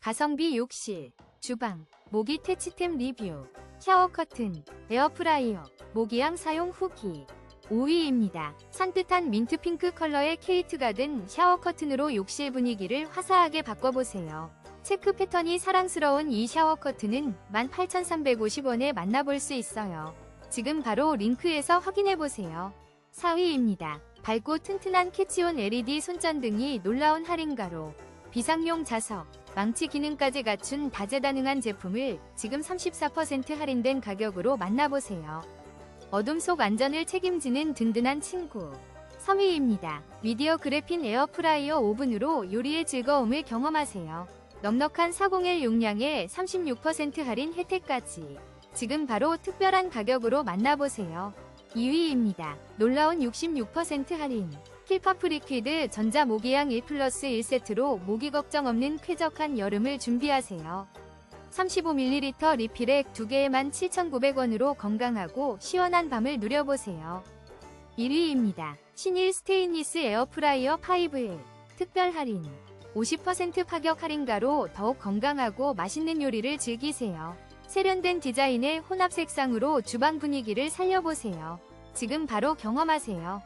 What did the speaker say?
가성비 욕실, 주방, 모기 퇴치템 리뷰, 샤워 커튼, 에어프라이어, 모기향 사용 후기. 5위입니다. 산뜻한 민트 핑크 컬러의 케이트 가든 샤워 커튼으로 욕실 분위기를 화사하게 바꿔보세요. 체크 패턴이 사랑스러운 이 샤워 커튼은 18,350원에 만나볼 수 있어요. 지금 바로 링크에서 확인해보세요. 4위입니다. 밝고 튼튼한 캐치온 LED 손전등이 놀라운 할인가로 비상용 자석, 망치 기능까지 갖춘 다재다능한 제품을 지금 34% 할인된 가격으로 만나보세요. 어둠 속 안전을 책임지는 든든한 친구. 3위입니다. 미디어 그래핀 에어프라이어 오븐으로 요리의 즐거움을 경험하세요. 넉넉한 401 용량에 36% 할인 혜택까지. 지금 바로 특별한 가격으로 만나보세요. 2위입니다. 놀라운 66% 할인. 킬파프 리퀴드 전자 모기향 1 플러스 1세트로 모기 걱정 없는 쾌적한 여름을 준비하세요. 35ml 리필액 2개에만 7,900원으로 건강하고 시원한 밤을 누려보세요. 1위입니다. 신일 스테인리스 에어프라이어 5일 특별 할인 50% 파격 할인가로 더욱 건강하고 맛있는 요리를 즐기세요. 세련된 디자인의 혼합 색상으로 주방 분위기를 살려보세요. 지금 바로 경험하세요.